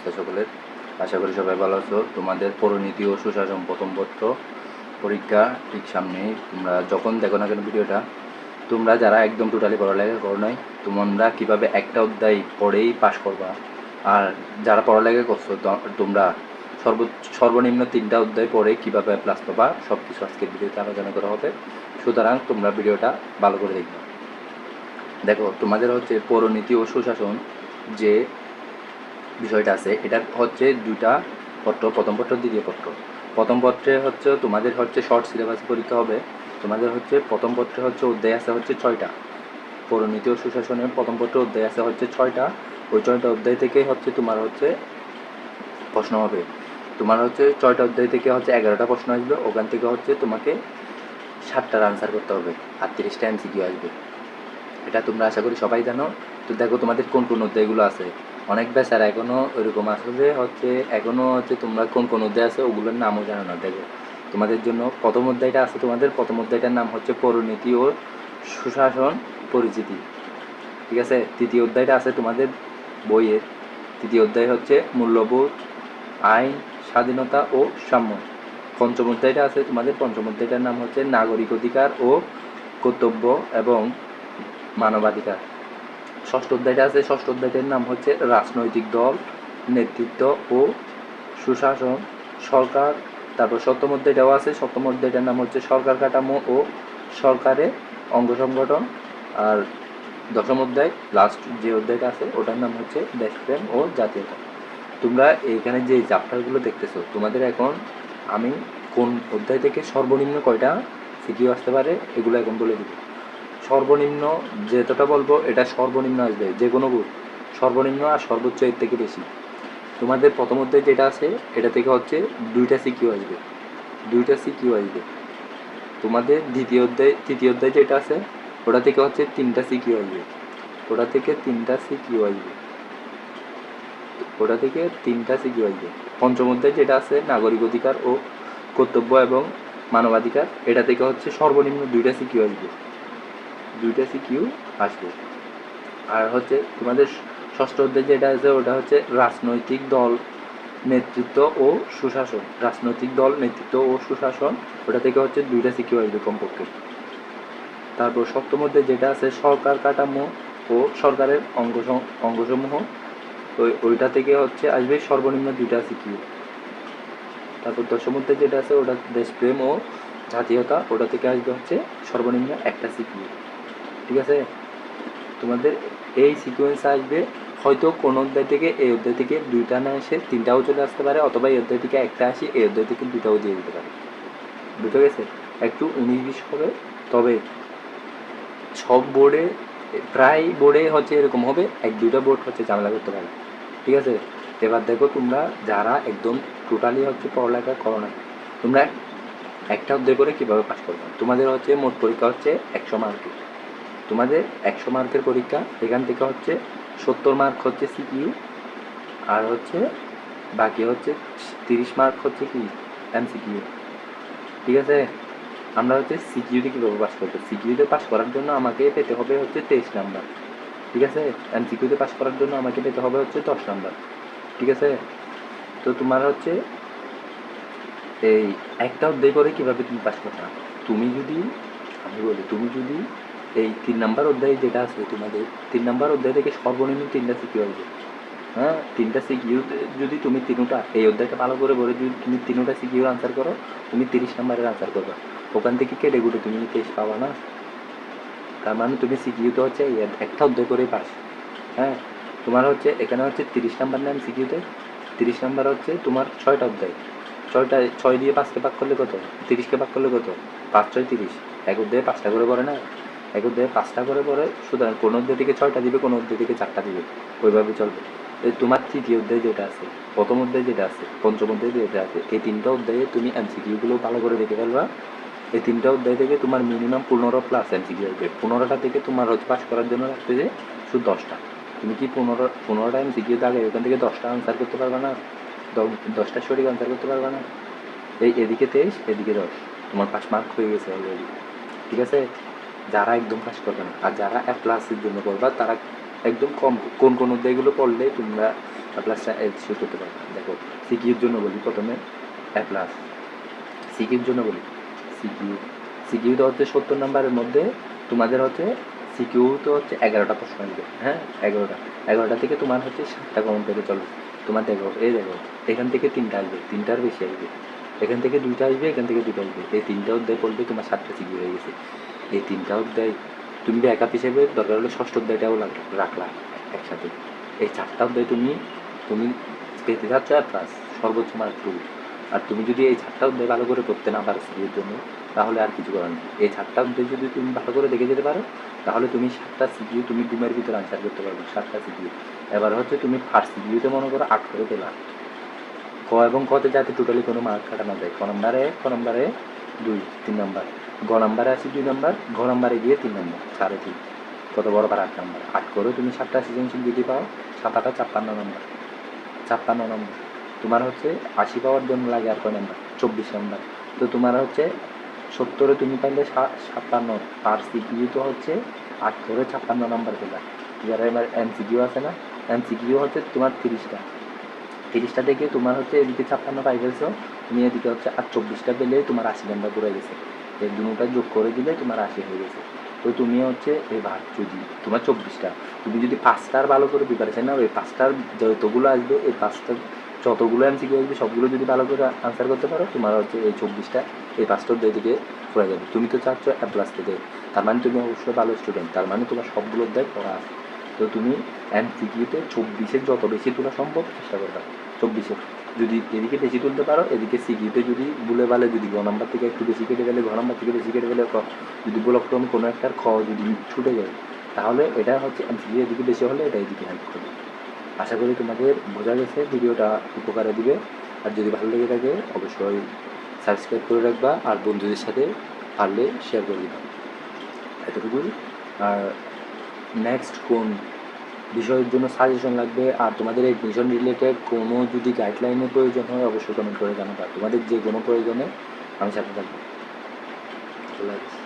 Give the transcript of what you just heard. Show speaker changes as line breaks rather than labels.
অবস্থা সকলের আশা করি সবাই ভালো আছো। তোমাদের পরিণীতি ও সুশাসন প্রথম পত্র পরীক্ষা ঠিক সামনেই তোমরা যখন দেখো না কেন ভিডিওটা, তোমরা যারা একদম টোটালি পড়ালেখা করো নাই, তোমরা কীভাবে একটা অধ্যায় পড়েই পাশ করবা? আর যারা পড়ালেখা করছ তোমরা সর্ব, সর্বনিম্ন তিনটা অধ্যায় পড়ে কীভাবে প্লাস পাবা সব কিছু আজকের ভিডিওতে আলোচনা করা হবে। সুতরাং তোমরা ভিডিওটা ভালো করে দেখবে। দেখো, তোমাদের হচ্ছে পৌরনীতি ও সুশাসন যে বিষয়টা আছে, এটা হচ্ছে দুইটা পত্র, প্রথম পত্র, দ্বিতীয় পত্র। প্রথম পত্রে হচ্ছে তোমাদের হচ্ছে শর্ট সিলেবাস পরীক্ষা হবে, তোমাদের হচ্ছে প্রথম পত্রে হচ্ছে অধ্যায় আছে হচ্ছে ছয়টা। পৌরনীতি ও সুশাসনের প্রথম পত্রে অধ্যায় আছে হচ্ছে ছয়টা, ওই ছয়টা অধ্যায় থেকে হচ্ছে তোমার হচ্ছে প্রশ্ন হবে। তোমার হচ্ছে ছয়টা অধ্যায় থেকে হচ্ছে এগারোটা প্রশ্ন আসবে, ওখান থেকে হচ্ছে তোমাকে সাতটার আনসার করতে হবে, আর তিরিশটা এমসিকিউ আসবে। এটা তোমরা আশা করি সবাই জানো। তো দেখো তোমাদের কোন কোন অধ্যায়গুলো আছে। অনেক বেচারা এখনও ওইরকম আছে যে হচ্ছে এখনও হচ্ছে তোমরা কোন কোন অধ্যায় আছে ওগুলোর নামও জানো না, দেখো। তোমাদের জন্য প্রথম অধ্যায়টা আছে তোমাদের, প্রথম অধ্যায়টার নাম হচ্ছে পরিণীতি ও সুশাসন পরিচিতি, ঠিক আছে? তৃতীয় অধ্যায়টা আছে তোমাদের বইয়ের, তৃতীয় অধ্যায় হচ্ছে মূল্যবোধ, আইন, স্বাধীনতা ও সাম্য। পঞ্চম অধ্যায়টা আছে তোমাদের, পঞ্চম অধ্যায়টার নাম হচ্ছে নাগরিক অধিকার ও কর্তব্য এবং মানবাধিকার। ষষ্ঠ অধ্যায়টা আছে। ষষ্ঠ অধ্যায়টার নাম হচ্ছে রাজনৈতিক দল, নেতৃত্ব ও সুশাসন সরকার। তারপর সপ্তম অধ্যায়টাও আছে। সপ্তম অধ্যায়টার নাম হচ্ছে সরকার কাঠামো ও সরকারের অঙ্গ সংগঠন। আর দশম অধ্যায় লাস্ট যে অধ্যায়টা আছে, ওটার নাম হচ্ছে দেশপ্রেম ও জাতীয়তা। তোমরা এইখানে যে চ্যাপ্টারগুলো দেখতেছো, তোমাদের এখন আমি কোন অধ্যায় থেকে সর্বনিম্ন কয়টা সিকিউ আসতে পারে, এগুলো এখন বলে দিব। সর্বনিম্ন যেতটা বলব, এটা সর্বনিম্ন আসবে, যে কোনো বুক সর্বনিম্ন আর সর্বোচ্চ এর থেকে বেশি। তোমাদের প্রথম যেটা আছে, এটা থেকে হচ্ছে দুইটা সিকিউ আসবে। দুইটা সিকিউ আসবে। তোমাদের দ্বিতীয় অধ্যায়, তৃতীয় অধ্যায় যেটা আছে, ওটা থেকে হচ্ছে তিনটা সিকিউ আসবে। ওটা থেকে তিনটা সিকিউ আসবে। ওটা থেকে তিনটা সিকিউ আসবে। পঞ্চম অধ্যায় যেটা আছে, নাগরিক অধিকার ও কর্তব্য এবং মানবাধিকার, এটা থেকে হচ্ছে সর্বনিম্ন দুইটা সিকিউ আসবে। দুইটা সিকিউ আসবে। আর হচ্ছে তোমাদের ষষ্ঠ অধ্যায় যেটা আছে, ওটা হচ্ছে রাজনৈতিক দল নেতৃত্ব ও সুশাসন। রাজনৈতিক দল নেতৃত্ব ও সুশাসন, ওটা থেকে হচ্ছে দুইটা সিকিউ আসবে কমপক্ষে। তারপর সপ্তম অধ্যায় যেটা আছে, সরকার কাঠামো ও সরকারের অঙ্গ অঙ্গসমূহ ওই ওইটা থেকে হচ্ছে আসবে সর্বনিম্ন দুইটা সিকিউ তারপর দশম অধ্যায় যেটা আছে, ওটা দেশপ্রেম ও জাতীয়তা, ওটা থেকে আসবে হচ্ছে সর্বনিম্ন একটা সিকিউ ঠিক আছে? তোমাদের এই সিকুয়েন্স আসবে, হয়তো কোন অধ্যায় থেকে এই অধ্যায় থেকে দুইটা না এসে তিনটাও চলে আসতে পারে, অথবা এই অধ্যায় থেকে একটা আসি, এই অধ্যায় থেকে দুটাও দিয়ে দিতে পারে। বুঝতে গেছে একটু উনিশ বিশ হবে, তবে সব বোর্ডে প্রায় বোর্ডে হচ্ছে এরকম হবে, এক দুইটা বোর্ড হচ্ছে ঝামেলা করতে পারে। ঠিক আছে? এবার দেখো তোমরা যারা একদম টোটালি হচ্ছে পড়ালেখা করো না তোমরা একটা অধ্যায় করে কীভাবে পাস করবে? তোমাদের হচ্ছে মোট পরীক্ষা হচ্ছে একশো মার্কের তোমাদের একশো মার্কের পরীক্ষা। এখান থেকে হচ্ছে সত্তর মার্ক হচ্ছে সিকিউ, আর হচ্ছে বাকি হচ্ছে তিরিশ মার্ক হচ্ছে কি? এমসিকিউ। ঠিক আছে? আমরা হচ্ছে সিকিউতে কীভাবে পাস করব। সিকিউতে পাস করার জন্য আমাকে পেতে হবে হচ্ছে তেইশ নাম্বার। ঠিক আছে? এমসিকিউতে পাস করার জন্য আমাকে পেতে হবে হচ্ছে দশ নাম্বার। ঠিক আছে? তো তোমার হচ্ছে এই একটা অধ্যায় করে কীভাবে তুমি পাস করবে? তুমি যদি, আমি বলি, তুমি যদি এই তিন নাম্বার অধ্যায় যেটা আছে তোমাদের, তিন নাম্বার অধ্যায় থেকে সর্বনিম্ন তিনটা সিকিউ আসবে হ্যাঁ? তিনটা সিকিউ যদি তুমি তিনটা, এই অধ্যায়টা ভালো করে বলে যদি তুমি তিনটা সিকিউর আনসার করো, তুমি তিরিশ নাম্বারের আনসার করবে। ওখান থেকে কেটে গুটে তুমি তেইশ পাবা না। তার মানে তুমি সিকিউতে হচ্ছে একটা অধ্যায় করেই পাস। হ্যাঁ? তোমার হচ্ছে, এখানে হচ্ছে তিরিশ নাম্বার নাম সিকিউতে তিরিশ নাম্বার হচ্ছে তোমার ছয়টা অধ্যায়। ছয়টা, ছয় দিয়ে পাঁচকে ভাগ করলে কত? তিরিশকে ভাগ করলে কত? পাঁচ, ছয়, তিরিশ। এক অধ্যায়ে পাঁচটা করে পড়ে না? এক অধ্যায়ে পাঁচটা করে পড়ে, সুতরাং কোনো অধ্যায় থেকে ছয়টা দিবে, কোনো অধ্যায় থেকে চারটা দিবে, ওইভাবে চলবে। এই তোমার তৃতীয় অধ্যায় যেটা আছে, প্রথম অধ্যায় যেটা আছে, পঞ্চম অধ্যায় যেটা আছে, এই তিনটা অধ্যায়ে তুমি এমসিকিউগুলো ভালো করে দেখে ফেলবা। এই তিনটা অধ্যায় থেকে তোমার মিনিমাম পনেরো প্লাস এমসিকিউ আসবে। পনেরোটা থেকে তোমার হচ্ছে পাস করার জন্য রাখতে যে, শুধু দশটা। তুমি কি পনেরো, পনেরোটা এমসিকিউ থাকে ওখান থেকে দশটা আনসার করতে পারবে না? দশটা সঠিক আনসার করতে পারবে না? এই এদিকে তেইশ, এদিকে দশ। তোমার পাঁচ মার্ক হয়ে গেছে অলরেডি ঠিক আছে? যারা একদম পাস করবে না, আর যারা এ প্লাসের জন্য করবা, তারা একদম কম, কোন কোন অধ্যায়গুলো পড়লে তোমরা এ প্লাসটা এসিও করতে পারবে। দেখো সিকিউর জন্য বলি প্রথমে এ প্লাস সিকিউর জন্য বলি সিকিউ সিকিউটা হচ্ছে সত্তর নাম্বারের মধ্যে তোমাদের হচ্ছে সিকিউ তো হচ্ছে এগারোটা প্রশ্ন আসবে হ্যাঁ? এগারোটা। এগারোটা থেকে তোমার হচ্ছে সাতটা কমন পেতে চলবে তোমার দেখো, এই দেখো, এখান থেকে তিনটা আসবে, তিনটার বেশি আসবে। এখান থেকে দুইটা আসবে, এখান থেকে দুটো আসবে। এই তিনটা অধ্যায় পড়বে তোমার সাতটা সিকিউ হয়ে গেছে। এই তিনটা অধ্যায় তুমি ব্যাকআপ হিসেবে দরকার হলে ষষ্ঠ অধ্যায়টাও রাখলা একসাথে। এই চারটা অধ্যায় তুমি তুমি পেতে চাচ্ছ প্লাস সর্বোচ্চ মার্ক টু আর তুমি যদি এই চারটা অধ্যায় ভালো করে করতে না পারো সিকিউর জন্য, তাহলে আর কিছু করার নেই। এই চারটা অধ্যায় যদি তুমি ভালো করে দেখে যেতে পারো, তাহলে তুমি সাতটা সিকিউ তুমি ঘুমের ভিতরে আনসার করতে পারবে সাতটা সিকিউ এবার হচ্ছে তুমি ফার্স্ট সিকিউতে মনে করো আট করে পেলা। ক এবং কতে যাতে টোটালি কোনো মার্ক কাটানো যায়। ক নম্বরে ক নম্বরে দুই, তিন নম্বর। গ নম্বরে আছে দুই নম্বর ঘ নম্বরে গিয়ে তিন নম্বর, সাড়ে তিন। কত বড় বার আট নম্বর? আট করে তুমি সাতটা সৃজনশীল যদি পাও সাত আটা ছাপ্পান্ন নম্বর। ছাপ্পান্ন নম্বর। তোমার হচ্ছে আশি পাওয়ার জন্য লাগে আর কয় নম্বর? চব্বিশ নম্বর। তো তোমার হচ্ছে সত্তরে তুমি পাইলে সা- ছাপ্পান্ন। আর সিকিউ তো হচ্ছে আট করে ছাপ্পান্ন নম্বর পেলা যারা এবার এমসিকিউ আছে না, এমসিকিউ হচ্ছে তোমার তিরিশটা। তিরিশটা থেকে তোমার হচ্ছে এদিকে ছাপ্পান্ন পাই গেছো তুমি এদিকে হচ্ছে আর চব্বিশটা পেলে তোমার আশি নাম্বার পড়ে গেছে। এই দুটা যোগ করে দিলে তোমার আশি হয়ে গেছে। তো তুমি হচ্ছে এবার যদি তোমার চব্বিশটা, তুমি যদি পাঁচটার ভালো করে প্রিপারেশন নাও, এই পাঁচটার যতগুলো আসবে, এই পাঁচটার যতগুলো এমসিকিউ আসবে, সবগুলো যদি ভালো করে আনসার করতে পারো, তোমার হচ্ছে এই চব্বিশটা, এই পাঁচটার দিকে পড়ে যাবে। তুমি তো চাচ্ছ এ প্লাস থেকে তার মানে তুমি অবশ্যই ভালো স্টুডেন্ট তার মানে তোমার সবগুলোর দেয় পড়া আছে তো তুমি এমসিকিউতে চব্বিশের যত বেশি তোলা সম্ভব চেষ্টা করবে। চব্বিশে যদি এদিকে বেশি তুলতে পারো, এদিকে সিকিউতে যদি ভুলে ভালে যদি ঘ নাম্বার থেকে একটু বেশি কেটে গেলে ঘ নাম্বার থেকে বেশি কেটে গেলে ক, যদি ব্লকক্রম কোনো একটা খ যদি ছুটে যায়, তাহলে এটা হচ্ছে এমসিকিউ এদিকে বেশি হলে এটা এদিকে হেল্প করবে। আশা করি তোমাদের বোঝা গেছে, ভিডিওটা উপকারে দিবে। আর যদি ভালো লেগে থাকে, অবশ্যই সাবস্ক্রাইব করে রাখবা, আর বন্ধুদের সাথে পারলে শেয়ার করে দিবা। এতটুকুই। আর নেক্সট কোন বিষয়ের জন্য সাজেশন লাগবে? আর তোমাদের এই মিশন রিলেটেড কোনো যদি গাইডলাইনের প্রয়োজন হয়, অবশ্যই কমেন্ট করে জানাবা। তোমাদের যে কোনো প্রয়োজনে আমি সাথে থাকব। চলে হাফেজ।